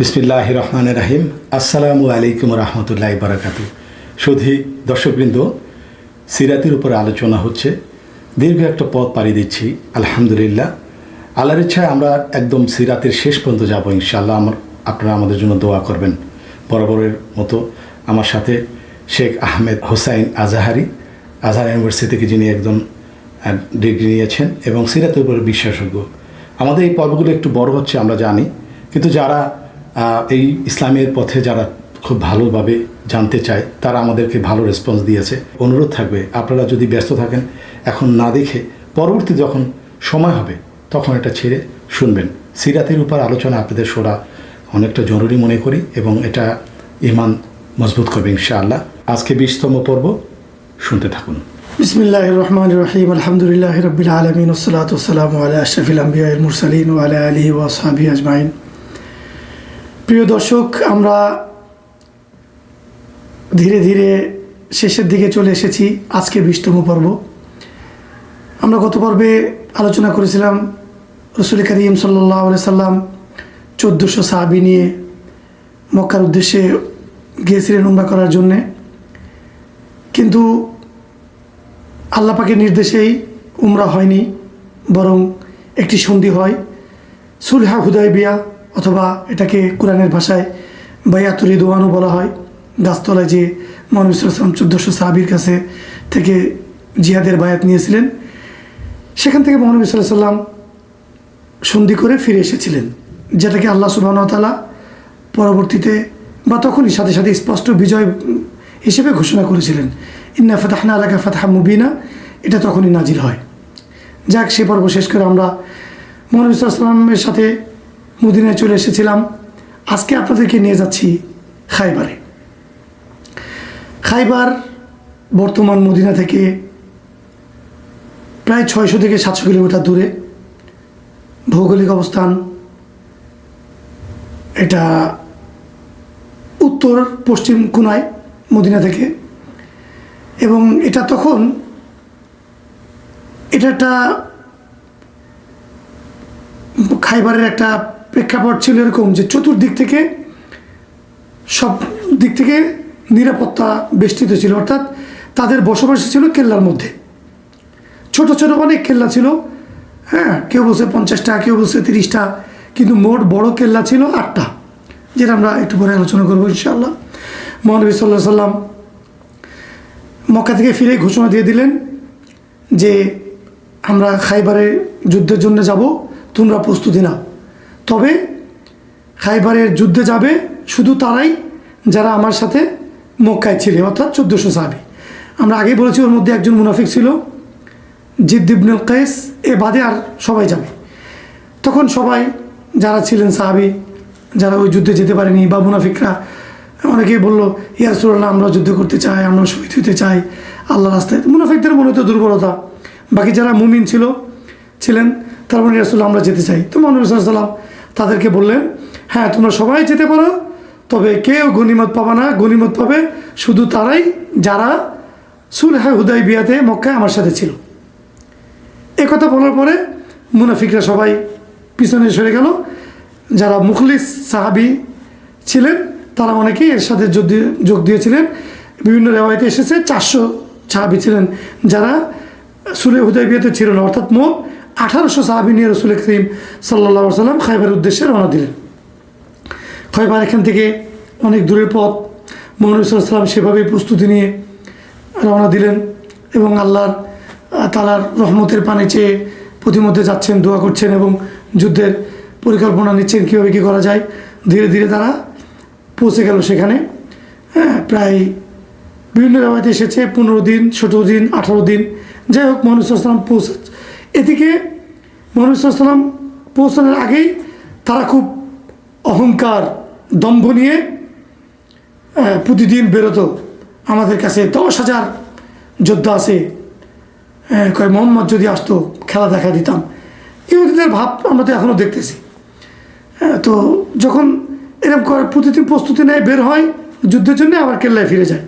বিসমিল্লাহ রহমান রাহিম। আসসালামু আলাইকুম রহমতুল্লাহ বারাকাতু সুধী দর্শকবৃন্দ, সিরাতের উপর আলোচনা হচ্ছে। দীর্ঘ একটা পথ পাড়ি দিচ্ছি, আলহামদুলিল্লাহ। আল্লাহর ইচ্ছায় আমরা একদম সিরাতের শেষ পর্যন্ত যাব ইনশাআল্লাহ। আমার, আপনারা আমাদের জন্য দোয়া করবেন। বরাবরের মতো আমার সাথে শেখ আহমেদ হোসাইন আজাহারি। আজহার ইউনিভার্সিটি থেকে যিনি একজন ডিগ্রি নিয়েছেন এবং সিরাতের উপরে বিশ্বাসযোগ্য। আমাদের এই পর্বগুলো একটু বড় হচ্ছে, আমরা জানি। কিন্তু যারা এই ইসলামের পথে যারা খুব ভালোভাবে জানতে চায়, তারা আমাদেরকে ভালো রেসপন্স দিয়েছে। অনুরোধ থাকবে, আপনারা যদি ব্যস্ত থাকেন, এখন না দেখে পরবর্তী যখন সময় হবে, তখন এটা ছেড়ে শুনবেন। সিরাতের উপর আলোচনা আপনাদের শোনা অনেকটা জরুরি মনে করি এবং এটা ইমান মজবুত করবে ইনশাআল্লাহ। আজকে বিশতম পর্ব, শুনতে থাকুন। বিসমিল্লাহ রহমান রহিম, আলহামদুলিল্লাহ রবিল আলমিন ওসলাত ওসালাম আলা আশরফিল আম্বিয়া মুরসালিন ও আলা আলী ওয়াসাবি আজমাইন। প্রিয় দর্শক, আমরা ধীরে ধীরে শেষের দিকে চলে এসেছি আজকে বিশতম পর্ব। আমরা গত পর্বে আলোচনা করেছিলাম রসুল করিম সাল্লাহ সাল্লাম চোদ্দোশো সাহাবি নিয়ে মক্কার উদ্দেশ্যে গিয়েছিলেন উমরা করার জন্যে। কিন্তু আল্লাহ পাকের নির্দেশেই উমরা হয়নি, বরং একটি সন্ধি হয়। সুলহা হুদয় বিয়া অথবা এটাকে কোরআনের ভাষায় বাইয়াতুরি দোয়ানও বলা হয়। গাছতলায় যে মহানবী সাল্লাম চোদ্দোশো সাহাবির কাছে থেকে জিহাদের বায়াত নিয়েছিলেন, সেখান থেকে মহানবী সাল্লাম সন্ধি করে ফিরে এসেছিলেন, যেটাকে আল্লাহ সুবাহতালা পরবর্তীতে বা তখনই সাথে সাথে স্পষ্ট বিজয় হিসেবে ঘোষণা করেছিলেন। ইন্না ফাতাহনা আলাকা ফাতাহা মুবিনা এটা তখনই নাজিল হয়। যাক, সে পর্ব শেষ করে আমরা মহানবী সাল্লামের সাথে মদিনায় চলে এসেছিলাম। আজকে আপনাদেরকে নিয়ে যাচ্ছি খাইবারে। খাইবার বর্তমান মদিনা থেকে প্রায় ছয়শো থেকে সাতশো কিলোমিটার দূরে। ভৌগোলিক অবস্থান এটা উত্তর পশ্চিম কোনায় মদিনা থেকে। এবং এটা তখন এটা একটা খাইবারের একটা প্রেক্ষাপট ছিল এরকম যে চতুর্দিক থেকে সব দিক থেকে নিরাপত্তা বেষ্টিত ছিল, অর্থাৎ তাদের বসবাস ছিল কেল্লার মধ্যে। ছোট ছোট অনেক কেল্লা ছিল হ্যাঁ কেউ বলছে পঞ্চাশটা, কেউ বলছে তিরিশটা, কিন্তু মোট বড় কেল্লা ছিল আটটা, যেটা আমরা একটু পরে আলোচনা করব ইনশাআল্লাহ। মহানবী সাল্লাহ সাল্লাম মক্কা থেকে ফিরে ঘোষণা দিয়ে দিলেন যে আমরা খাইবারের যুদ্ধের জন্য যাব, তোমরা প্রস্তুতি নাও। তবে খাইবারের যুদ্ধে যাবে শুধু তারাই যারা আমার সাথে মক্কায় ছিলে অর্থাৎ চোদ্দোশো সাহাবি। আমরা আগেই বলেছি, ওর মধ্যে একজন মুনাফিক ছিল জিদ্দিবনুল কায়েস। এ বাদে আর সবাই যাবে। তখন সবাই যারা ছিলেন সাহাবি, যারা ওই যুদ্ধে যেতে পারেনি বা মুনাফিকরা, অনেকেই বলল ইয়ারসুল্লাহ আমরা যুদ্ধ করতে চাই, আমরা শহীদ হতে চাই আল্লাহ রাস্তায়। মুনাফিকদের মনে হতো দুর্বলতা। বাকি যারা মুমিন ছিল, ছিলেন, তার মানে ইয়ারসুল্লাহ আমরা যেতে চাই। তো মহানবী সাল্লাম তাদেরকে বললেন হ্যাঁ তোমরা সবাই যেতে পারো, তবে কেউ গনিমত পাবে না গনিমত পাবে শুধু তারাই যারা সুলহা হুদাই বিয়াতে মক্কায় আমার সাথে ছিল। এ কথা বলার পরে মুনাফিকরা সবাই পিছনে সরে গেল। যারা মুখলিস সাহাবি ছিলেন, তারা অনেকেই এর সাথে যোগ দিয়ে- যোগ দিয়েছিলেন। বিভিন্ন রেওয়ায়তে এসেছে, চারশো সাহাবি ছিলেন যারা সুলে হুদাইবিয়াতে ছিল না, অর্থাৎ মোট আঠারোশো সাহাবি নিয়ে রসুল করিম সাল্লা সাল্লাম খাইবার উদ্দেশ্যে রওনা দিলেন। খয়বার এখান থেকে অনেক দূরের পথ। মোহাম্মদ সাল্লাম সেভাবেই প্রস্তুতি নিয়ে রওনা দিলেন এবং আল্লাহর তালার রহমতের পানে চেয়ে প্রতিমধ্যে যাচ্ছেন, দোয়া করছেন এবং যুদ্ধের পরিকল্পনা নিচ্ছেন কীভাবে কী করা যায়। ধীরে ধীরে তারা পৌঁছে গেল সেখানে। হ্যাঁ প্রায় বিভিন্ন রেওয়ায়তে এসেছে, পনেরো দিন, ষোলো দিন, আঠারো দিন। যাই হোক মোহাম্মদ সাল্লাম পৌঁছে এদিকে মোহাম্মদ পৌঁছানোর আগেই তারা খুব অহংকার, দম্ভ নিয়ে প্রতিদিন বেরোতো। আমাদের কাছে দশ হাজার যোদ্ধা আছে। কয় মোহাম্মদ যদি আসতো, খেলা দেখা দিতাম। ইহুদিদের ভাব আমরা তো এখনও দেখতেছি। তো যখন এরকম করে প্রতিদিন প্রস্তুতি নেয়, বের হয়, যুদ্ধের জন্য আবার কেল্লায় ফিরে যায়।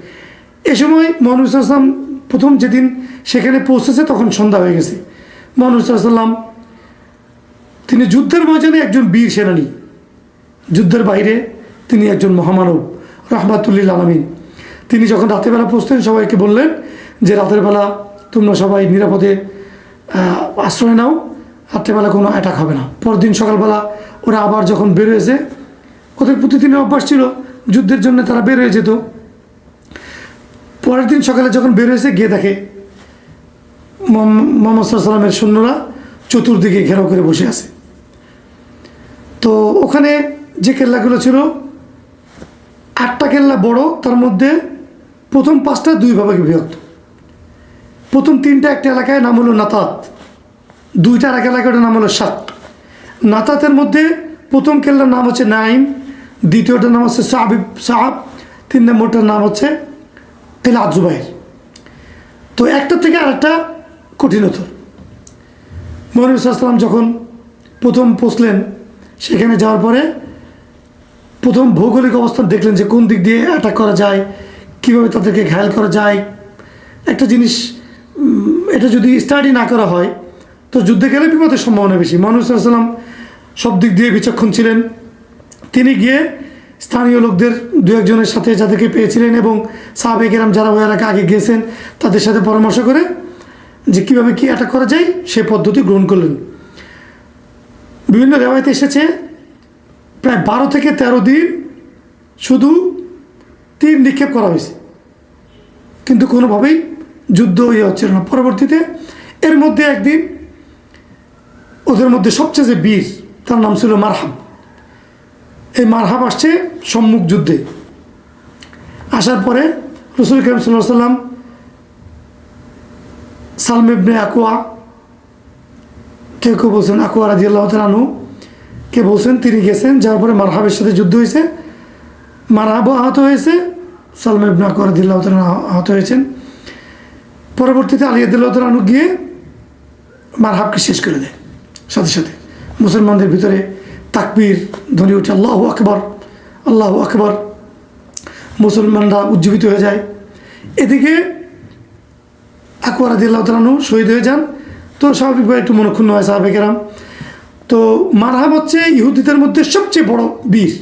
এ সময় মহানবী সাল্লাম প্রথম যেদিন সেখানে পৌঁছেছে, তখন সন্ধ্যা হয়ে গেছে। মহানবী সাল্লাম তিনি যুদ্ধের ময়দানে একজন বীর সেনানী। যুদ্ধের বাইরে তিনি একজন মহামানব, রহমাতুল্লিল আলমিন। তিনি যখন রাতের বেলা পৌঁছতেন, সবাইকে বললেন যে, রাতের বেলা তোমরা সবাই নিরাপদে আশ্রয় নাও। রাত্রেবেলা কোনো অ্যাটাক হবে না। পরদিন সকালবেলা ওরা আবার যখন বের হয়েছে ওদের প্রতিদিনের অভ্যাস ছিল, যুদ্ধের জন্য তারা বের হয়ে যেত। পরের দিন সকালে যখন বের হয়েছে গিয়ে দেখে মোহাম্ম- মোহাম্মদ সাল্লামের সৈন্যরা চতুর্দিকে ঘেরাও করে বসে আছে। তো ওখানে যে কেল্লাগুলো ছিল, আটটা কেল্লা বড়, তার মধ্যে প্রথম পাঁচটা দুই ভাগে বিভক্ত প্রথম তিনটা একটা এলাকায় নাম হলো নাতাত, দুইটা আর এক এলাকাটার নাম হলো শাক নাতাতের মধ্যে প্রথম কেল্লার নাম হচ্ছে নাইম, দ্বিতীয়টার নাম হচ্ছে সাহাবিব সাহাব, তিন নম্বরটার নাম হচ্ছে কেলা জুবাইর। তো একটা থেকে আরেকটা কঠিনতর মহানবী যখন প্রথম পৌঁছলেন সেখানে যাওয়ার পরে প্রথম ভৌগোলিক অবস্থান দেখলেন যে কোন দিক দিয়ে অ্যাটাক করা যায়, কীভাবে তাদেরকে ঘায়াল করা যায়। একটা জিনিস এটা যদি স্টাডি না করা হয়, তো যুদ্ধে গেলে বিপদের সম্ভাবনা বেশি। মহানবী সাল্লাম সব দিক দিয়ে বিচক্ষণ ছিলেন। তিনি গিয়ে স্থানীয় লোকদের দু একজনের সাথে যাদেরকে পেয়েছিলেন এবং সাহাবেকেরাম যারা ওই এলাকা আগে গিয়েছেন, তাদের সাথে পরামর্শ করে যে কীভাবে কী অ্যাটাক করা যায়, সে পদ্ধতি গ্রহণ করলেন। বিভিন্ন রেওয়ায়তে এসেছে, প্রায় বারো থেকে তেরো দিন শুধু তীর নিক্ষেপ করা হয়েছে। কিন্তু কোনোভাবেই যুদ্ধ ইয়ে হচ্ছিল না। পরবর্তীতে এর মধ্যে একদিন ওদের মধ্যে সবচেয়ে যে বীর, তার নাম ছিল মারহাম এই মারহাম আসছে সম্মুখ যুদ্ধে। আসার পরে রসুল করিম সাল্লাম সালমেবনে আকুয়া কেউ কেউ বলছেন? আকুয়া রাজি আল্লাহ তালু কে বলছেন? তিনি গেছেন যার পরে মারহাবের সাথে যুদ্ধ হয়েছে। মারহাবও আহত হয়েছে। সালমেবনে আকুয়া রাজি আল্লাহ তালু আহত হয়েছেন। পরবর্তীতে আলী আদিল্লাহ তালু গিয়ে মারহাবকে শেষ করে দেয়। সাথে সাথে মুসলমানদের ভিতরে তাকবীর, ধ্বনি উঠে আল্লাহ আকবর আল্লাহ আকবর। মুসলমানরা উজ্জীবিত হয়ে যায়। এদিকে আকবর আদিল্লাহ তালানু শহীদ হয়ে যান। তো স্বাভাবিকভাবে একটু মনক্ষুণ্ণ হয় সাহাবেকেরাম তো মারহাব হচ্ছে ইহুদিদের মধ্যে সবচেয়ে বড় বীর।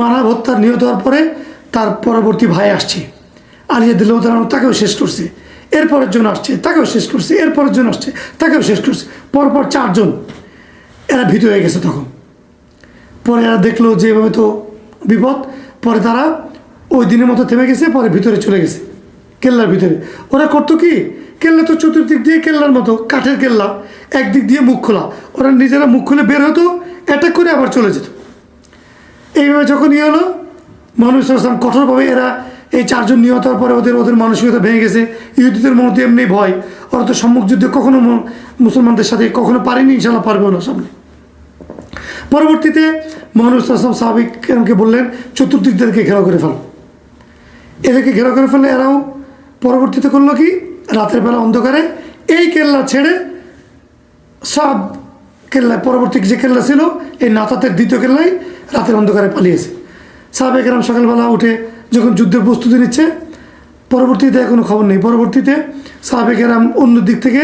মারহাব হত্যার নিহত হওয়ার পরে তার পরবর্তী ভাই আসছে। আলিয়া তালানু তাকেও শেষ করছে। এরপরের জন্য আসছে, তাকেও শেষ করছে। এরপরের জন্য আসছে, তাকেও শেষ করছে। পরপর চারজন। এরা ভীত হয়ে গেছে তখন। পরে এরা দেখল যে এভাবে তো বিপদ। পরে তারা ওই দিনের মতো থেমে গেছে, পরে ভিতরে চলে গেছে। কেল্লার ভিতরে। ওরা করতো কি? কেল্লা তো চতুর্দিক দিয়ে কেল্লার মতো, কাঠের কেল্লা। একদিক দিয়ে মুখ খোলা। ওরা নিজেরা মুখ খুলে বের হতো অ্যাটাক করে আবার চলে যেত। এইভাবে যখন ইয়ে হলো মানুষ আসলাম কঠোরভাবে এরা এই চারজন নিহত হওয়ার পরে ওদের ওদের মানসিকতা ভেঙে গেছে। ইহুদিদের মধ্যে এমনি ভয়। ওরা তো সম্মুখ যুদ্ধে কখনো মুসলমানদের সাথে কখনো পারেনি ইনশাল্লাহ পারবেও না সামনে। পরবর্তীতে মহানুর আসলাম সাহাবিককে বললেন চতুর্দিকদেরকে ঘেরাও করে ফেলো। এদেরকে ঘেরাও করে ফেললে এরাও পরবর্তীতে করল কি? রাতের বেলা অন্ধকারে এই কেল্লা ছেড়ে সব কেল্লায় পরবর্তী যে কেল্লা ছিল, এই নাতাতের দ্বিতীয় কেল্লায় রাতের অন্ধকারে পালিয়েছে। সাহাবেক এরাম সকালবেলা উঠে যখন যুদ্ধের প্রস্তুতি নিচ্ছে, পরবর্তীতে কোনো খবর নেই। পরবর্তীতে সাহাবেক এরাম অন্য দিক থেকে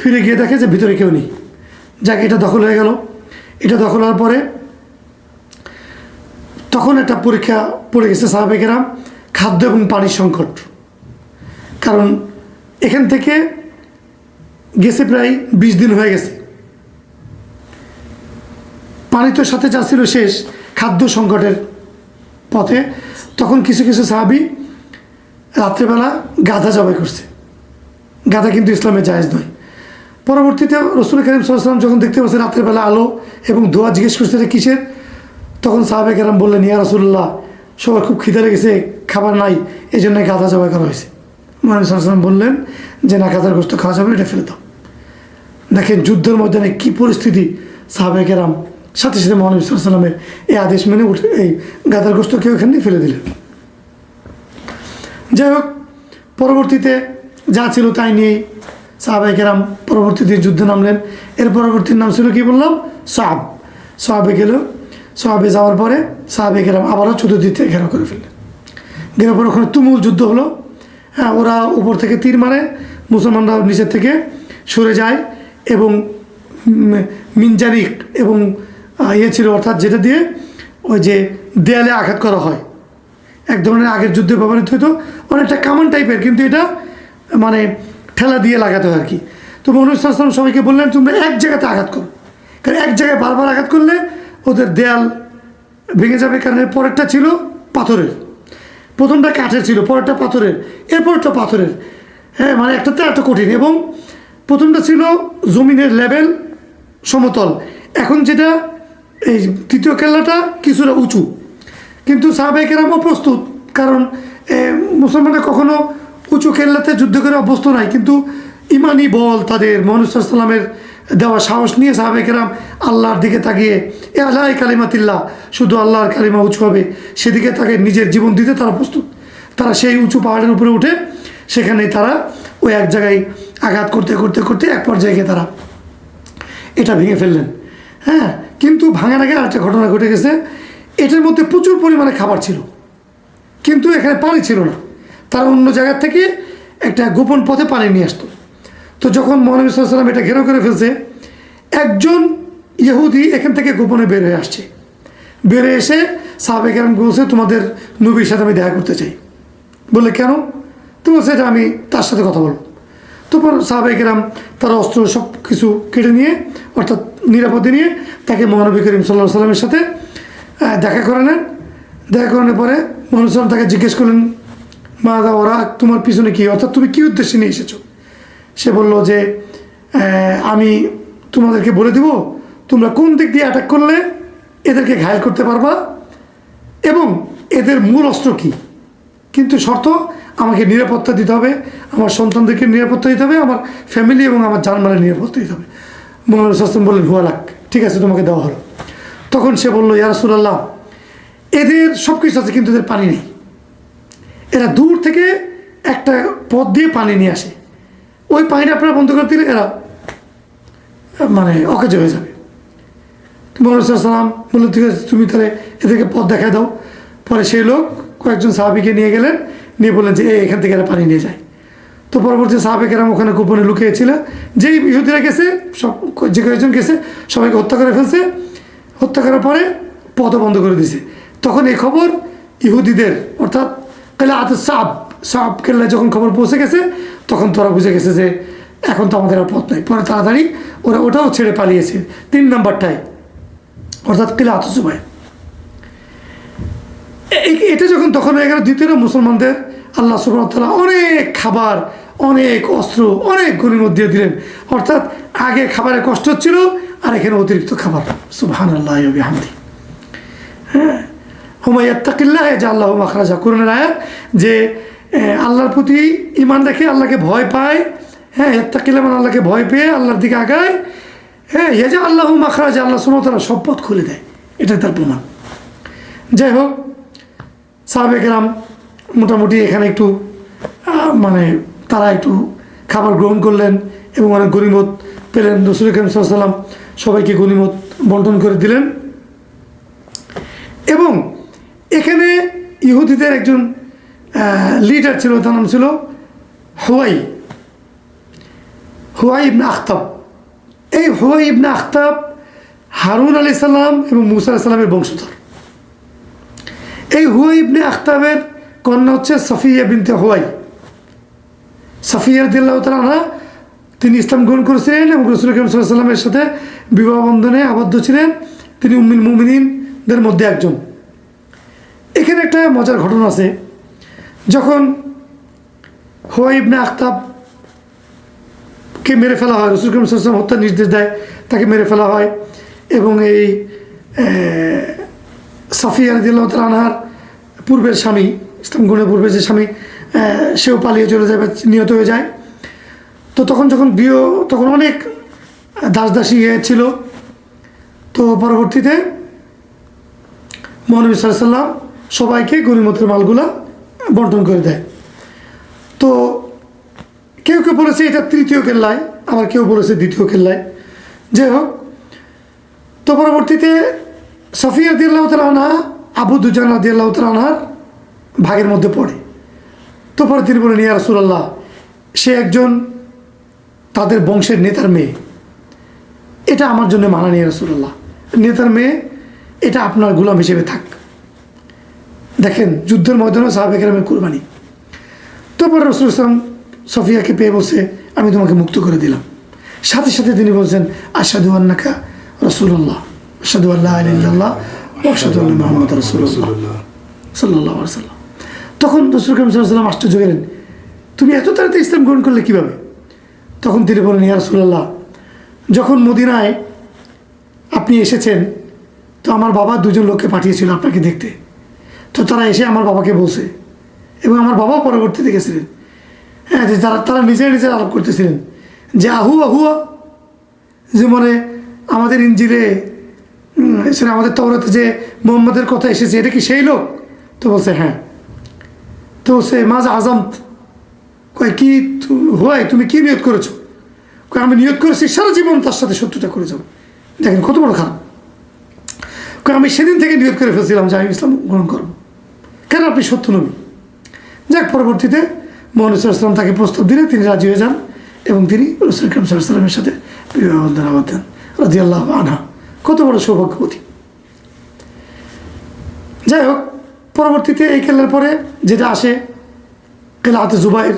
ফিরে গিয়ে দেখে যে ভিতরে কেউ নেই। যাকে, এটা দখল হয়ে গেল। এটা দখল হওয়ার পরে তখন একটা পরীক্ষা পড়ে গেছে সাহাবেকেরাম খাদ্য এবং পানির সংকট। কারণ এখান থেকে গেছে প্রায় বিশ দিন হয়ে গেছে। পানি তো সাথে যা ছিল শেষ খাদ্য সংকটের পথে তখন কিছু কিছু সাহাবি রাত্রেবেলা গাধা জবাই করছে। গাধা কিন্তু ইসলামে জায়েজ নয়। পরবর্তীতে রসুল করিম সাল্লাম যখন দেখতে পাচ্ছে রাত্রেবেলা আলো এবং ধোয়া জিজ্ঞেস করছে যে কিসের? তখন সাহাবে কেরাম বললেন, ইয়া রসুল্লাহ সবার খুব খিদে লেগেছে, খাবার নাই এই জন্য গাধা জবাই করা হয়েছে। মহানবী বললেন যে না গাধার গোস্ত খাওয়া যাবে এটা ফেলে দাও। দেখেন যুদ্ধের ময়দানে কী পরিস্থিতি সাহাবে কেরাম, সাথে সাথে মহানবী সাল্লামের এই আদেশ মেনে উঠে, এই গাধার গোস্ত কেউ এখানে ফেলে দিলেন। যাই হোক, পরবর্তীতে যা ছিল তাই নিয়েই সাহাবাই কেরাম পরবর্তীতে যুদ্ধে নামলেন। এর পরবর্তীর নাম ছিল কি বললাম? সাহাব। সাহাবে গেল, সাহাবে যাওয়ার পরে সাহাবে কেরাম আবারও চতুর্দিক থেকে ঘেরাও করে ফেললেন। ঘেরার পর ওখানে তুমুল যুদ্ধ হলো। হ্যাঁ ওরা উপর থেকে তীর মারে, মুসলমানরা নিচের থেকে সরে যায় এবং মিনজারিক এবং ইয়ে ছিল অর্থাৎ যেটা দিয়ে ওই যে দেয়ালে আঘাত করা হয়। এক ধরনের আগের যুদ্ধে ব্যবহৃত হতো, অনেকটা কামান টাইপের, কিন্তু এটা মানে ঠেলা দিয়ে লাগাতে হয় আর কি। তো মনুষ্য সবাইকে বললেন, তোমরা এক জায়গাতে আঘাত করো। কারণ এক জায়গায় বারবার আঘাত করলে ওদের দেয়াল ভেঙে যাবে, কারণ পরেরটা ছিল পাথরের। প্রথমটা কাঠের ছিল, পরেরটা পাথরের। এরপরটা পাথরের। হ্যাঁ মানে একটাতে একটা কঠিন। এবং প্রথমটা ছিল জমিনের লেভেল সমতল। এখন যেটা, এই তৃতীয় কেল্লাটা কিছুটা উঁচু। কিন্তু সাহাবাহিকেরামও প্রস্তুত, কারণ মুসলমানরা কখনো উঁচু কেল্লাতে যুদ্ধ করে অভ্যস্ত নাই। কিন্তু ইমানি বল তাদের মহানুসাল্লামের দেওয়া সাহস নিয়ে সাহাবেকেরাম আল্লাহর দিকে তাকিয়ে, এ আল্লাহ কালিমাতিল্লাহ, শুধু আল্লাহর কালিমা উঁচু হবে, সেদিকে তাকে নিজের জীবন দিতে তারা প্রস্তুত। তারা সেই উঁচু পাহাড়ের উপরে উঠে সেখানে তারা ওই এক জায়গায় আঘাত করতে করতে করতে এক পর্যায়ে গিয়ে তারা এটা ভেঙে ফেললেন। হ্যাঁ কিন্তু ভাঙার আগে একটা ঘটনা ঘটে গেছে। এটার মধ্যে প্রচুর পরিমাণে খাবার ছিল, কিন্তু এখানে পানি ছিল না। তারা অন্য জায়গার থেকে একটা গোপন পথে পানি নিয়ে আসতো। তো যখন মহানবী সাল্লাম এটা ঘেরাও করে ফেলছে, একজন ইহুদি এখান থেকে গোপনে বের হয়ে আসছে। বের এসে সাহাবেক বলছে, তোমাদের নবীর সাথে আমি দেখা করতে চাই। বলে কেন? তো বলছে, এটা আমি তার সাথে কথা বলব। তারপর সাহাবাইকেরাম তার অস্ত্র সব কিছু কেটে নিয়ে, অর্থাৎ নিরাপদে নিয়ে তাকে মহানবী করিম সাল্লাহ সাল্লামের সাথে দেখা করে নেন। দেখা করানোর পরে মহানবী সাল্লাম তাকে জিজ্ঞেস করলেন মা দা ওরা, তোমার পিছনে কী? অর্থাৎ তুমি কী উদ্দেশ্যে নিয়ে এসেছ? সে বলল যে আমি তোমাদেরকে বলে দিব, তোমরা কোন দিক দিয়ে অ্যাটাক করলে এদেরকে ঘায়ল করতে পারবা এবং এদের মূল অস্ত্র কী? কিন্তু শর্ত, আমাকে নিরাপত্তা দিতে হবে, আমার সন্তানদেরকে নিরাপত্তা দিতে হবে, আমার ফ্যামিলি এবং আমার জানমালের নিরাপত্তা দিতে হবে। মোহাম্মদ হাসান বললেন, হুয়া লাখ ঠিক আছে, তোমাকে দেওয়া হলো। তখন সে বলল ইয়ারসুল্লাহ এদের সব কিছু আছে, কিন্তু এদের পানি নেই। এরা দূর থেকে একটা পথ দিয়ে পানি নিয়ে আসে। ওই পানিটা আপনারা বন্ধ করে দিলে এরা মানে অকেজ হয়ে যাবে। মোহাম্মদ সাল্লাম বললেন ঠিক আছে, তুমি তাহলে এদেরকে পথ দেখায় দাও। পরে সেই লোক কয়েকজন সাহাবিকে নিয়ে গেলেন, নিয়ে বললেন যে এখান থেকে এরা পানি নিয়ে যায়। তো পরবর্তী সাহাবেকেরাম ওখানে গোপনে লুকিয়েছিল। যেই ইহুদিরা গেছে, সব যে কয়েকজন গেছে, সবাইকে হত্যা করে ফেলছে। হত্যা করার পরে পথ বন্ধ করে দিয়েছে তখন এই খবর ইহুদিদের, অর্থাৎ কেলা আত সাপ সাপ কেল্লায় যখন খবর পৌঁছে গেছে তখন তোরা বুঝে গেছে যে এখন তো আমাদের আর পথ নাই। পরে তাড়াতাড়ি ওরা ওটাও ছেড়ে পালিয়েছে। তিন নাম্বারটায়, অর্থাৎ কিলা আতসুবাই এটা যখন তখন হয়ে গেল দ্বিতীয় মুসলমানদের, আল্লাহ সুবাহতাল্লাহ অনেক খাবার, অনেক অস্ত্র, অনেক গরিমত দিয়ে দিলেন। অর্থাৎ আগে খাবারের কষ্ট হচ্ছিল, আর এখানে অতিরিক্ত খাবার। সুবহান আল্লাহ হামদি হ্যাঁ? হুমাইয়াত্তাকিল্লাহ যে আল্লাহ মাখরাজা। করুন আয়াত যে আল্লাহর প্রতি ইমান রেখে আল্লাহকে ভয় পায়। হ্যাঁ এত্তাকিল্লা মানে আল্লাহকে ভয় পেয়ে আল্লাহর দিকে আগায়। হ্যাঁ এ যে আল্লাহ মাখরাজা আল্লাহ সুমতলা সব পথ খুলে দেয়। এটাই তার প্রমাণ। যাই হোক সাহাবেকেরাম মোটামুটি এখানে একটু মানে তারা একটু খাবার গ্রহণ করলেন এবং অনেক গণিমত পেলেন। রসুল করিম সাল্লাম সবাইকে গণিমত বন্টন করে দিলেন। এবং এখানে ইহুদিদের একজন লিডার ছিল, তার নাম ছিল হুয়াই। হুয়াই ইবনে আখতাব। এই হুয়াই ইবনে আখতাব হারুন আলি সাল্লাম এবং মুসা আলাহ সাল্লামের বংশধর। এই হুয়াই ইবনে আখতাবের কন্যা হচ্ছে সফিয়া বিনতে হুয়াই। সাফিয়া দিল্লাহ তালা তিনি ইসলাম গ্রহণ করেছিলেন এবং রসুল করিম সাল্লামের সাথে বিবাহ বন্ধনে আবদ্ধ ছিলেন। তিনি উম্মিন মুমিনদের মধ্যে একজন। এখানে একটা মজার ঘটনা আছে। যখন হুয়াই ইবনে আখতাব কে মেরে ফেলা হয়, রসুল করিম সাল্লাম হত্যার নির্দেশ দেয়, তাকে মেরে ফেলা হয় এবং এই সাফিয়া দিল্লাহ তালাহার পূর্বের স্বামী, ইসলাম গুণের পূর্বের যে স্বামী সেও পালিয়ে চলে যায় বা নিহত হয়ে যায়। তো তখন যখন গৃহ তখন অনেক দাস দাসী ছিল। তো পরবর্তীতে মহানবী সাল্লাম সবাইকে গরিমতের মালগুলা বন্টন করে দেয়। তো কেউ কেউ বলেছে এটা তৃতীয় কেল্লায়, আবার কেউ বলেছে দ্বিতীয় কেল্লায়। যাই হোক, তো পরবর্তীতে সফিয়া দিয়াল্লাহ তালানা আবু দুজান দিয়াল্লাহ তালানার ভাগের মধ্যে পড়ে। তো পরে তিনি বলেন, ইয়া রাসূলুল্লাহ, সে একজন তাদের বংশের নেতার মেয়ে। এটা আমার জন্য মানা নিয়ে রাসূলুল্লাহ। নেতার মেয়ে, এটা আপনার গোলাম হিসেবে থাক। দেখেন, যুদ্ধের ময়দানে সাহাবেকেরামের কোরবানি। তারপর রসুল ইসলাম সফিয়াকে পেয়ে বলছে, আমি তোমাকে মুক্ত করে দিলাম। সাথে সাথে তিনি বলছেন আসাদু আন্নাকা রসুল্লাহ আসাদু আল্লাহ আসাদু আল্লাহ মোহাম্মদ রসুল্লাহ সাল্লাহ সাল্লাম তখন রসুল করিম সাল্লাম আশ্চর্য গেলেন তুমি এত তাড়াতাড়ি ইসলাম গ্রহণ করলে কীভাবে? তখন তিনি বলেন ইয়া রসুল্লাহ যখন মদিনায় আপনি এসেছেন, তো আমার বাবা দুজন লোককে পাঠিয়েছিল আপনাকে দেখতে। তো তারা এসে আমার বাবাকে বলছে। এবং আমার বাবাও পরবর্তীতে গেছিলেন। হ্যাঁ যে তারা তারা নিজের নিজের আলাপ করতেছিলেন যে আহু আহুয়া যে মানে আমাদের উম, এছাড়া আমাদের তওরাতে যে মোহাম্মদের কথা এসেছে এটা কি সেই লোক? তো বলছে হ্যাঁ। তো সে মাঝ আজম কয় কি হয় তুমি কি নিয়ত করেছ? কয় আমি নিয়ত করেছি সারা জীবন তার সাথে শত্রুতা করে যাব। দেখেন কত বড় খারাপ। কয় আমি সেদিন থেকে নিয়ত করে ফেলছিলাম যে আমি ইসলাম গ্রহণ করব। কেন আপনি সত্য নবী? যাক, পরবর্তীতে ইসলাম তাকে প্রস্তাব দিলে তিনি রাজি হয়ে যান এবং তিনি রসুল করিম সাল্লামের সাথে বিবাহ বন্ধন আবাদ দেন রাজি আল্লাহ আনহা। কত বড় সৌভাগ্যবতী। যাই হোক, পরবর্তীতে এই খেলার পরে যেটা আসে কেলাহাতে জুবাইর,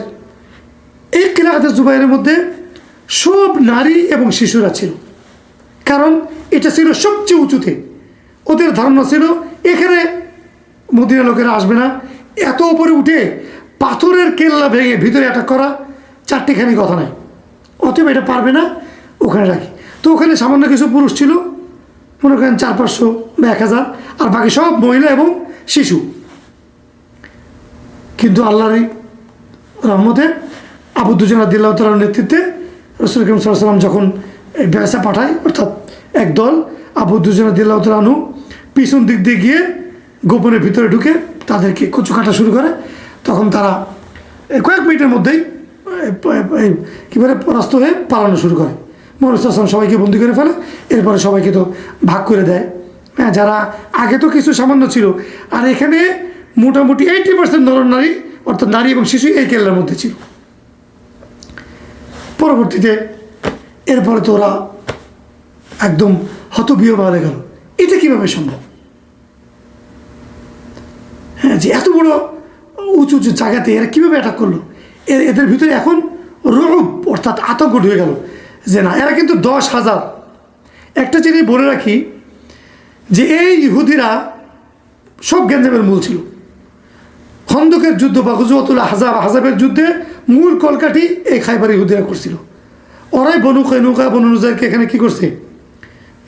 এই কেলাহাতে জুবাইরের মধ্যে সব নারী এবং শিশুরা ছিল। কারণ এটা ছিল সবচেয়ে উঁচুতে। ওদের ধারণা ছিল, এখানে মদিনা লোকেরা আসবে না। এত উপরে উঠে পাথরের কেল্লা ভেঙে ভিতরে অ্যাটাক করা চারটিখানি কথা নাই। অতএব এটা পারবে না, ওখানে রাখি। তো ওখানে সামান্য কিছু পুরুষ ছিল, মনে করেন চার পাঁচশো বা এক হাজার, আর বাকি সব মহিলা এবং শিশু। কিন্তু আল্লাহর রহমতে আবু দুজন আদিল্লাহ তালার নেতৃত্বে রসুল করিম সাল্লাম যখন ব্যবসা পাঠায়, অর্থাৎ একদল আবু দুজন আদিল্লাহ তালু পিছন দিক দিয়ে গিয়ে গোপনের ভিতরে ঢুকে তাদেরকে কচু কাটা শুরু করে। তখন তারা কয়েক মিনিটের মধ্যেই কী বলে, পরাস্ত হয়ে পালানো শুরু করে। মনুষ আসলাম সবাইকে বন্দি করে ফেলে, এরপরে সবাইকে তো ভাগ করে দেয়। হ্যাঁ যারা আগে তো কিছু সামান্য ছিল, আর এখানে মোটামুটি এইটি পার্সেন্ট নর নারী, অর্থাৎ নারী এবং শিশু এই কেল্লার মধ্যে ছিল। পরবর্তীতে এরপরে তো ওরা একদম হতবিয় হয়ে গেল। এটা কীভাবে সম্ভব? হ্যাঁ যে এত বড় উঁচু উঁচু জায়গাতে এরা কীভাবে অ্যাটাক করল? এ- এদের ভিতরে এখন রূপ অর্থাৎ আতঙ্ক ঢুকে গেল। যে না, এরা কিন্তু দশ হাজার। একটা জিনিস বলে রাখি, যে এই ইহুদিরা সব গ্যাঞ্জামের মূল ছিল। খন্দকের যুদ্ধ বা গুজরাতুল হাজাব হাজাবের যুদ্ধে মূল কলকাঠি এই খাইবার ইহুদিরা করছিল। ওরাই বনু নৌকা বনু এখানে কি করছে?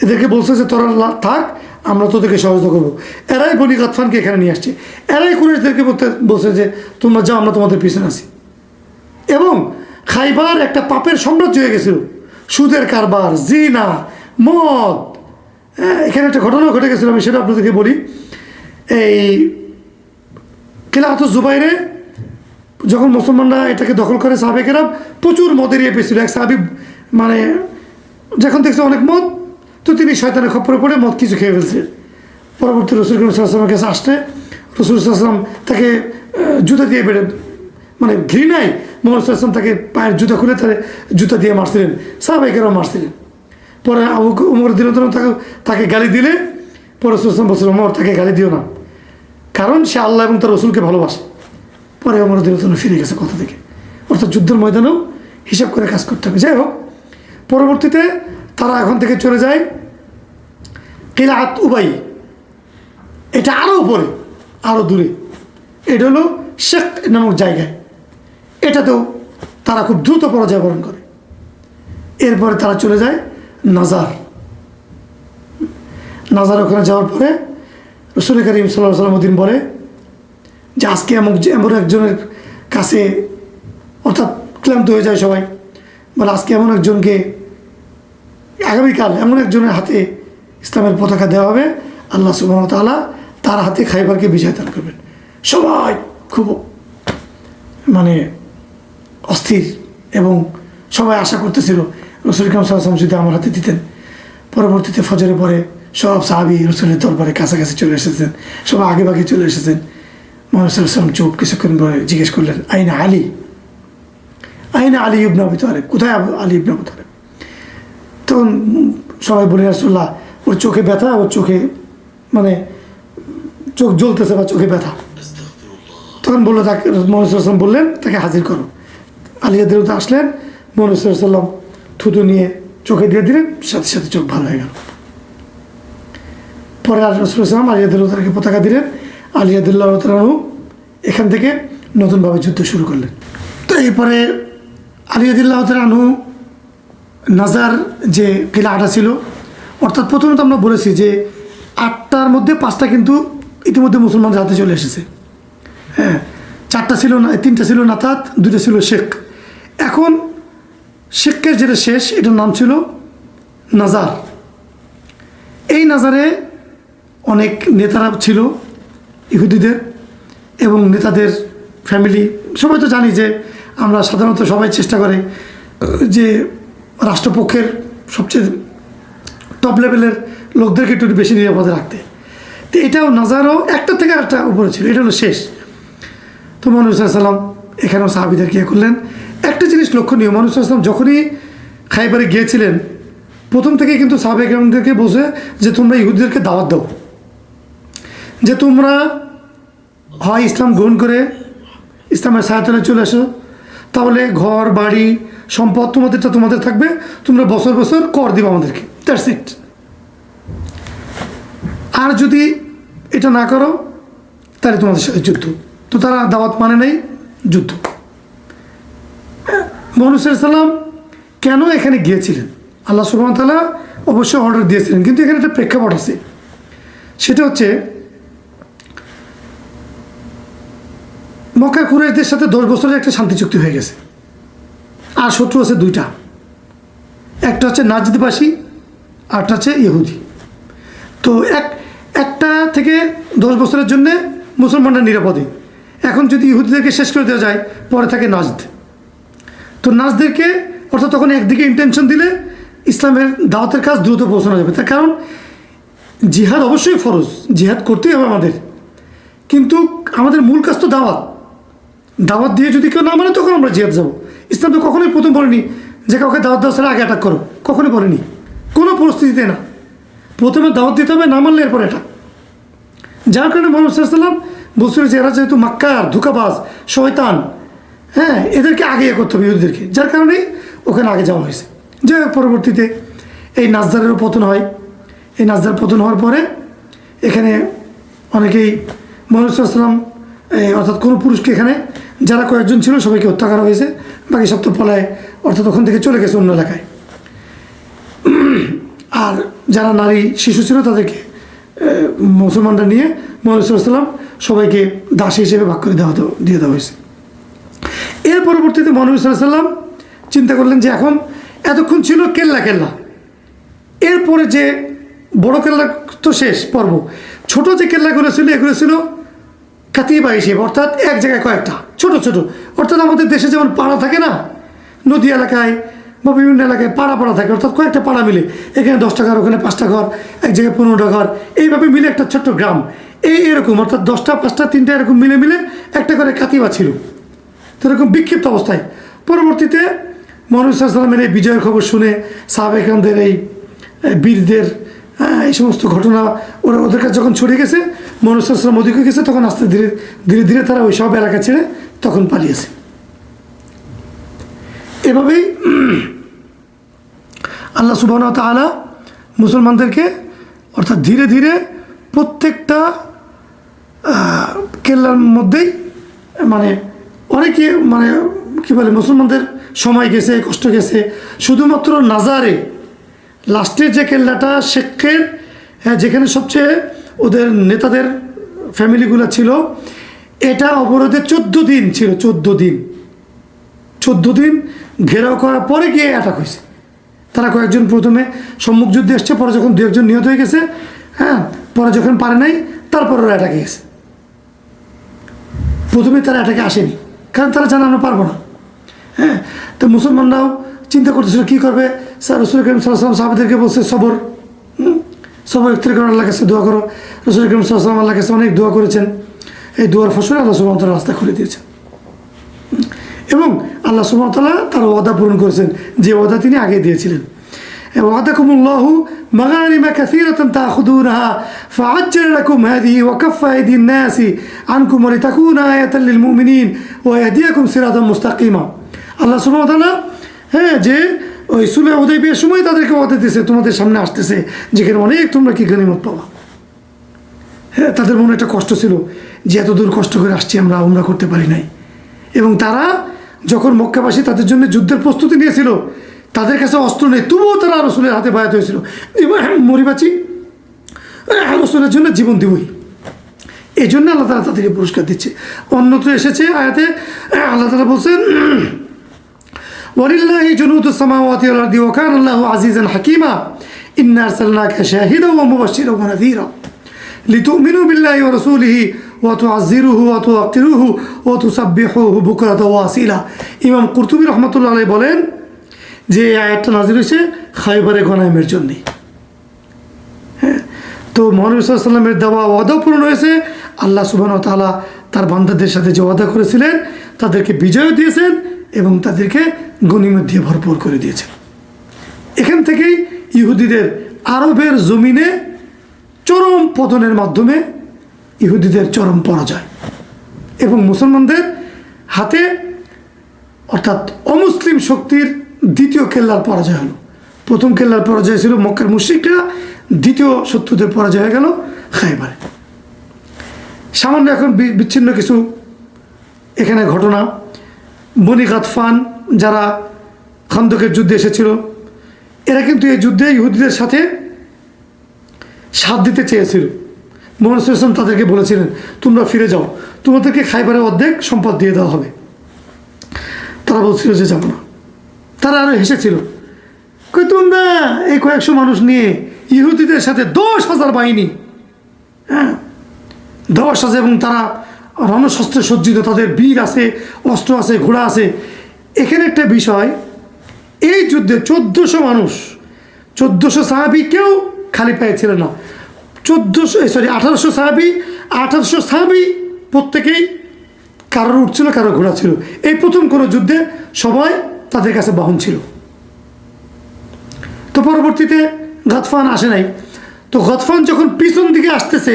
এদেরকে বলছে যে, তোরা থাক আমরা তোদেরকে সহযোগিতা করব। এরাই বনি গাতফানকে এখানে নিয়ে আসছে। এরাই কুরেশদেরকে বলতে বলছে যে তোমরা যাও আমরা তোমাদের পিছনে আছি। এবং খাইবার একটা পাপের সাম্রাজ্য হয়ে গেছিল। সুদের কারবার জিনা মদ। হ্যাঁ, এখানে একটা ঘটনা ঘটে গেছিল আমি সেটা আপনাদেরকে বলি। এই কেলাহাত জুবাইরে যখন মুসলমানরা এটাকে দখল করে সাহাবেকেরা প্রচুর মদের ইয়ে পেয়েছিল। এক সাহাবি মানে যখন দেখছে অনেক মদ তো তিনি শয়তানের খপ্পরে পড়ে মদ কিছু খেয়ে ফেলছে। পরবর্তী রসুল করিম সাল্লামের কাছে আসলে রসুল সাল্লাম তাকে জুতা দিয়ে বেড়ে মানে ঘৃণায় মোহাম্মদ সাল্লাম তাকে পায়ের জুতা খুলে তার জুতা দিয়ে মারছিলেন, সাহাবাইকেরাও মারছিলেন। পরে আবু উমর দিন তাকে তাকে গালি দিলে, পরে রসুল বলছিল উমর, তাকে গালি দিও না। কারণ সে আল্লাহ এবং তার রসুলকে ভালোবাসে। পরে আমার দিন ফিরে গেছে কথা থেকে। অর্থাৎ যুদ্ধের ময়দানেও হিসাব করে কাজ করতে হবে। যাই হোক, পরবর্তীতে তারা এখন থেকে চলে যায় কিলাত উবাই। এটা আরও উপরে আরও দূরে। এটা হলো শেখ নামক জায়গায়। এটাতেও তারা খুব দ্রুত পরাজয় বরণ করে। এরপরে তারা চলে যায় নাজার। নাজার ওখানে যাওয়ার পরে রসুল করিম সাল্লাহ সাল্লাম উদ্দিন বলে যে, আজকে এমন এমন একজনের কাছে অর্থাৎ ক্লান্ত হয়ে যায় সবাই। বলে, আজকে এমন একজনকে আগামীকাল এমন একজনের হাতে ইসলামের পতাকা দেওয়া হবে, আল্লাহ সুবাহ তাআলা তার হাতে খাইবারকে বিজয় দান করবেন। সবাই খুব মানে অস্থির এবং সবাই আশা করতেছিল রসুল কাম সাল্লাম যদি আমার হাতে দিতেন। পরবর্তীতে ফজরে পরে সব সাহাবি রসুলের দরবারে কাছাকাছি চলে এসেছেন, সবাই আগে ভাগে চলে এসেছেন। মোহাম্মদ সাল্লাম চুপ কিছুক্ষণ পরে জিজ্ঞেস করলেন, আইনা আলী? আইনা আলী ইবনা আবু তালেব। কোথায় আলী ইবনা আবু তালেব? তখন সবাই বলে রাসুল্লাহ ওর চোখে ব্যথা, ওর চোখে মানে চোখ জ্বলতেছে বা চোখে ব্যথা। তখন বলল তাকে মনুসাল্লাম বললেন, তাকে হাজির করো। আলিয়া দেরুতে আসলেন মনুসাল্লাম থুতু নিয়ে চোখে দিয়ে দিলেন, সাথে সাথে চোখ ভালো হয়ে গেল। পরে আর রসুলাম আলিয়াদুল্লাহ তাকে পতাকা দিলেন আলিয়াদুল্লাহ তালু এখান থেকে নতুনভাবে যুদ্ধ শুরু করলেন। তো এরপরে আলিয়াদুল্লাহ তালু নাজার যে কিলাটা ছিল অর্থাৎ প্রথমত আমরা বলেছি যে আটটার মধ্যে পাঁচটা কিন্তু ইতিমধ্যে মুসলমানদের হাতে চলে এসেছে। হ্যাঁ চারটা ছিল না তিনটা ছিল নাতাত দুটো ছিল শেখ। এখন শেখের যেটা শেষ, এটার নাম ছিল নাজার। এই নাজারে অনেক নেতারা ছিল, ইহুদিদের এবং নেতাদের ফ্যামিলি। সবাই তো জানি যে আমরা সাধারণত সবাই চেষ্টা করে যে রাষ্ট্রপক্ষের সবচেয়ে টপ লেভেলের লোকদেরকে একটু বেশি নিরাপদে রাখতে। তো এটাও নাজারও একটা থেকে একটা উপরে ছিল, এটা হলো শেষ। তো মানুষ সাল্লাম এখানেও সাহাবিদের গিয়ে করলেন। একটা জিনিস লক্ষণীয় মানুষ সাল্লাম যখনই খাইবারে গিয়েছিলেন, প্রথম থেকে কিন্তু সাহাবেকদেরকে বসে যে, তোমরা ইহুদিদেরকে দাওয়াত দাও। যে তোমরা হয় ইসলাম গ্রহণ করে ইসলামের সাহায্যে চলে আসো, তাহলে ঘর, বাড়ি, সম্পদ তোমাদেরটা তোমাদের থাকবে, তোমরা বছর বছর কর দিবে আমাদেরকে। দ্যাটস ইট আর যদি এটা না করো, তাহলে তোমাদের সাথে যুদ্ধ। তো তারা দাওয়াত মানে নেই, যুদ্ধ। মনুসাল্লাম কেন এখানে গিয়েছিলেন? আল্লাহ সুবাহ তালা অবশ্যই অর্ডার দিয়েছিলেন, কিন্তু এখানে একটা প্রেক্ষাপট আছে। সেটা হচ্ছে মক্কা কুরাইশদের সাথে দশ বছরের একটা শান্তি চুক্তি হয়ে গেছে। আর শত্রু আছে দুইটা। একটা হচ্ছে নাজদবাসী আরটা হচ্ছে ইহুদি। তো এক একটা থেকে দশ বছরের জন্যে মুসলমানরা নিরাপদে। এখন যদি ইহুদিদেরকে শেষ করে দেওয়া যায়, পরে থাকে নাজদ। তো নাজদেরকে, অর্থাৎ তখন একদিকে ইন্টেনশন দিলে ইসলামের দাওয়াতের কাজ দ্রুত পৌঁছানো যাবে। তার কারণ, জিহাদ অবশ্যই ফরজ। জিহাদ করতেই হবে আমাদের। কিন্তু আমাদের মূল কাজ তো দাওয়াত। দাওয়াত দিয়ে যদি কেউ না মানে তখন আমরা জিহাদ যাব। ইসলাম তো কখনোই প্রথম বলেনি যে কাউকে দাওয়াত দেওয়া ছাড়া আগে অ্যাটাক করো। কখনোই বলেনি। কোনো পরিস্থিতিতে না। প্রথমে দাওয়াত দিতে হবে, না মানলে এরপর এটা। যার কারণে মোহাম্মদ সাল্লাম বলছিল যে এরা যেহেতু মাক্কার, ধোকাবাজ, শয়তান হ্যাঁ এদেরকে আগে করতে হবে ইহুদিদেরকে। যার কারণেই ওখানে আগে যাওয়া হয়েছে। যাই হোক, পরবর্তীতে এই নাজদারেরও পতন হয়। এই নাজদার পতন হওয়ার পরে এখানে অনেকেই মোহাম্মদাল্লাম অর্থাৎ কোনো পুরুষকে এখানে যারা কয়েকজন ছিল সবাইকে হত্যা করা হয়েছে। বাকি সব তো পলায়, অর্থাৎ ওখান থেকে চলে গেছে অন্য এলাকায়। আর যারা নারী শিশু ছিল তাদেরকে মুসলমানরা নিয়ে মোহাম্মদাল্লাম সবাইকে দাসী হিসেবে ভাগ করে দেওয়া- দিয়ে দেওয়া হয়েছে। এর পরবর্তীতে মহানবী সাল্লাম চিন্তা করলেন যে এখন এতক্ষণ ছিল কেল্লা কেল্লা। এরপরে যে বড় কেল্লা তো শেষ পর্ব, ছোট যে কেল্লাগুলো ছিল, এগুলো ছিল কাতিবা হিসেবে, অর্থাৎ এক জায়গায় কয়েকটা, ছোট ছোট। অর্থাৎ আমাদের দেশে যেমন পাড়া থাকে না, নদী এলাকায় বা বিভিন্ন এলাকায় পাড়া পাড়া থাকে অর্থাৎ কয়েকটা পাড়া মিলে। এখানে দশটা ঘর ওখানে পাঁচটা ঘর এক জায়গায় পনেরোটা ঘর। এইভাবে মিলে একটা ছোট্ট গ্রাম। এই এরকম অর্থাৎ দশটা পাঁচটা তিনটা এরকম মিলে মিলে একটা করে কাতিবা ছিল। তো এরকম বিক্ষিপ্ত অবস্থায়। পরবর্তীতে মনুসাল্লামের এই বিজয়ের খবর শুনে সাহাবেকানদের এই বীরদের হ্যাঁ, এই সমস্ত ঘটনা ওরা ওদের কাছে যখন ছড়িয়ে গেছে মনুসাল্লাম অধিক গেছে তখন আস্তে ধীরে ধীরে ধীরে তারা ওই সব এলাকা ছেড়ে তখন পালিয়েছে। এভাবেই আল্লাহ সুবাহ তালা মুসলমানদেরকে অর্থাৎ ধীরে ধীরে প্রত্যেকটা কেল্লার মধ্যেই মানে অনেকে মানে কি বলে মুসলমানদের সময় গেছে কষ্ট গেছে। শুধুমাত্র নাজারে লাস্টের যে কেল্লাটা শেখের হ্যাঁ, যেখানে সবচেয়ে ওদের নেতাদের ফ্যামিলিগুলো ছিল এটা অবরোধে চোদ্দ দিন ছিল চোদ্দ দিন। চোদ্দ দিন ঘেরাও করার পরে গিয়ে অ্যাটাক হয়েছে। তারা কয়েকজন প্রথমে সম্মুখ যুদ্ধে এসছে, পরে যখন দু একজন নিহত হয়ে গেছে হ্যাঁ পরে যখন পারে নাই, তারপর ওরা অ্যাটাকে গেছে। প্রথমে তারা অ্যাটাকে আসেনি, কারণ তারা জানে আমরা পারব না। হ্যাঁ তো মুসলমানরাও চিন্তা করতেছিল, কী করবে? স্যার, রসুল করিম সাল্লাম সাহাবাদেরকে বলছে, সবর। সবর ইফতার করে আল্লাহ কাছে দোয়া করো। রসুল করিম সাল্লাম আল্লাহ কাছে অনেক দোয়া করেছেন। এই দোয়ার ফসলে আল্লাহ সুবাহতাল্লাহ রাস্তা খুলে দিয়েছেন। এবং আল্লাহ সুবাহতাল্লাহ তার ওয়াদা পূরণ করেছেন যে ওয়াদা তিনি আগে দিয়েছিলেন وعدكم الله مغانم كثيرة تأخذونها فعجل لكم هذه وكف أيدي الناس عنكم ولتكون آية للمؤمنين ويهديكم صراطا مستقيما আল্লাহ সুবহানাহু ওয়া তাআলা হ্যাঁ যে ওই সুলে হুদাইবিয়ার সময় তাদেরকে ওয়াদা দিয়েছে তোমাদের সামনে আসতেছে যেখানে অনেক তোমরা কি গনিমত পাবা হ্যাঁ তাদের মনে একটা কষ্ট ছিল যে এত দূর কষ্ট করে আসছি আমরা আমরা করতে পারি নাই এবং তারা যখন মক্কাবাসী তাদের জন্য যুদ্ধের প্রস্তুতি নিয়েছিল, তাদের কাছে অস্ত্র নেই, তবুও তারা রসুলের হাতে বায়াত হয়েছিল। মরিবাচি রসুলের জন্য জীবন দিবই। এই জন্য আল্লাহ তালা তাদেরকে পুরস্কার দিচ্ছে। অন্যত্র এসেছে আয়াতে, আল্লাহ তালা বলছেন, ওয়ালিল্লাহি জুনুদুসসামাওয়াতি ওয়াল আরদি, ওয়া কানা হাকিমা ইন্নার হাকীমা, ইন্না আরসালনাকা শাহিদা ওয়া মুবাশশিরা লিতু মিনু লিতুমিনু বিল্লাহি ওয়া অত আজিরুহু অত আকিরুহু অত সাব্বিহু বুকরাত ওয়াসিলা। ইমাম কুরতুবি রহমতুল্লাহ আলাই বলেন যে আয়াতটা নাজির হয়েছে খাইবারে গনাইমের জন্যে। হ্যাঁ তো মহানবীলামের দেওয়া ওয়াদাও পূরণ হয়েছে। আল্লাহ সুবান সুবাহ তালা তার বান্ধাদের সাথে যে ওয়াদা করেছিলেন, তাদেরকে বিজয় দিয়েছেন এবং তাদেরকে গণিমত দিয়ে ভরপুর করে দিয়েছেন। এখান থেকেই ইহুদিদের আরবের জমিনে চরম পতনের মাধ্যমে ইহুদিদের চরম পরাজয়। এবং মুসলমানদের হাতে অর্থাৎ অমুসলিম শক্তির দ্বিতীয় কেল্লার পরাজয় হলো। প্রথম কেল্লার পরাজয় ছিল মক্কার মুশ্রিকরা, দ্বিতীয় শত্রুদের পরাজয় হয়ে গেল খাইবারে। সামান্য এখন বিচ্ছিন্ন কিছু এখানে ঘটনা। বনি গাতফান, যারা খন্দকের যুদ্ধে এসেছিল, এরা কিন্তু এই যুদ্ধে ইহুদিদের সাথে সাথ দিতে চেয়েছিল। মোহাম্মদ তাদেরকে বলেছিলেন, তোমরা ফিরে যাও। তোমাদেরকে খাইবারের অর্ধেক সম্পদ দিয়ে দেওয়া হবে। তারা বলছিল যে, যাব না। তারা আরও হেসেছিল, কই তোমরা এই কয়েকশো মানুষ নিয়ে ইহুদিদের সাথে দশ হাজার বাহিনী হ্যাঁ দশ হাজার এবং তারা রণশস্ত্রে সজ্জিত, তাদের বীর আছে, অস্ত্র আছে, ঘোড়া আছে। এখানে একটা বিষয়, এই যুদ্ধে চোদ্দোশো মানুষ, চোদ্দোশো সাহাবি কেউ খালি পায়ে ছিল না। চোদ্দোশো সরি আঠারোশো সাহাবি আঠারোশো সাহাবি প্রত্যেকেই কারোর উঠছিল কারোর ঘোড়া ছিল। এই প্রথম কোনো যুদ্ধে সবাই তাদের কাছে বাহন ছিল। তো পরবর্তীতে গতফান আসে নাই। তো গতফান যখন পিছন দিকে আসতেছে,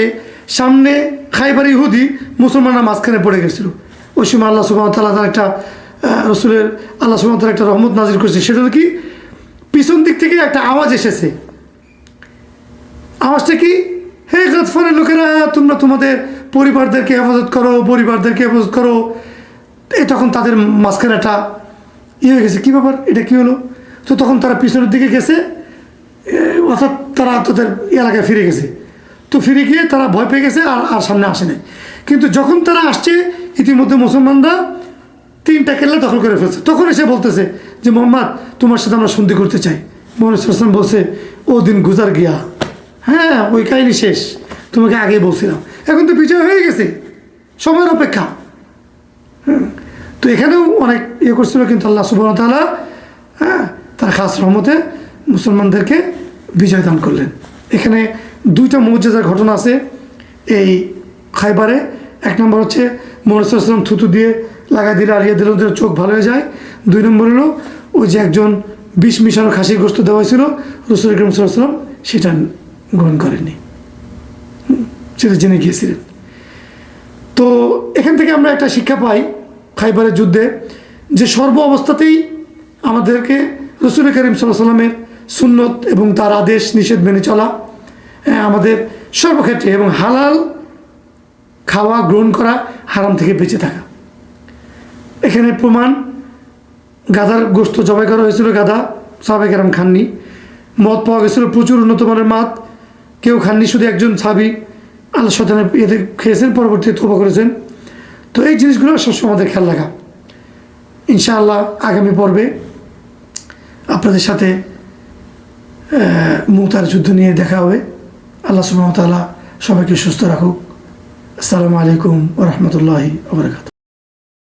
সামনে খাইবার ইহুদি মুসলমানরা মাঝখানে পড়ে গেছিল। ওই সময় আল্লাহ সুবাহ তাল্লাহ তার একটা রসুলের, আল্লাহ সুবাহ তার একটা রহমত নাজির করেছে। সেটা কি, পিছন দিক থেকে একটা আওয়াজ এসেছে। আওয়াজটা কি? হে গতফানের লোকেরা তোমরা তোমাদের পরিবারদেরকে হেফাজত করো পরিবারদেরকে হেফাজত করো। এই তখন তাদের মাঝখানে একটা ইয়ে হয়ে গেছে। কী ব্যাপার? এটা কী হলো? তো তখন তারা পিছনের দিকে গেছে এ, অর্থাৎ তারা তাদের এলাকায় ফিরে গেছে। তো ফিরে গিয়ে তারা ভয় পেয়ে গেছে আর আর সামনে আসে নাই। কিন্তু যখন তারা আসছে ইতিমধ্যে মুসলমানরা তিনটা কেল্লা দখল করে ফেলছে। তখন এসে বলতেছে যে মোহাম্মদ তোমার সাথে আমরা সন্ধি করতে চাই। মোহাম্মদ বলছে ও দিন গুজার গিয়া। হ্যাঁ ওই কাহিনী শেষ। তোমাকে আগেই বলছিলাম। এখন তো বিজয় হয়ে গেছে। সময়ের অপেক্ষা। তো এখানেও অনেক ইয়ে করছিল কিন্তু আল্লাহ সুবাহ তালা হ্যাঁ তার খাস রহমতে মুসলমানদেরকে বিজয় দান করলেন। এখানে দুইটা মৌজাদার ঘটনা আছে এই খাইবারে। এক নম্বর হচ্ছে মোহাম্মদাম থুতু দিয়ে লাগাই দিলে আলিয়া দিলে ওদের চোখ ভালো হয়ে যায়। দুই নম্বর হলো ওই যে একজন বিষ মিশানো খাসির গোস্ত দেওয়া হয়েছিল রসুল করিম সাল্লাম সেটা গ্রহণ করেননি। হুম, সেটা জেনে গিয়েছিলেন। তো এখান থেকে আমরা একটা শিক্ষা পাই খাইবারের যুদ্ধে যে সর্ব অবস্থাতেই আমাদেরকে রসুল করিম সাল্লামের সুন্নত এবং তার আদেশ নিষেধ মেনে চলা আমাদের সর্বক্ষেত্রে এবং হালাল খাওয়া গ্রহণ করা হারাম থেকে বেঁচে থাকা। এখানে প্রমাণ গাধার গোস্ত জবাই করা হয়েছিল গাধা সাবেক এরাম খাননি, মদ পাওয়া গেছিল প্রচুর উন্নত মানের মাত কেউ খাননি, শুধু একজন সাবি আল্লাহ সদানের ইয়েতে খেয়েছেন, পরবর্তীতে তোবা করেছেন। তো এই জিনিসগুলো সবসময় আমাদের খেয়াল রাখা। ইনশাআল্লাহ আগামী পর্বে আপনাদের সাথে মুতার যুদ্ধ নিয়ে দেখা হবে। আল্লাহ সুবাহতাল্লাহ সবাইকে সুস্থ রাখুক। আসসালামু আলাইকুম ওরহমতুল্লাহি ওবরাকাতু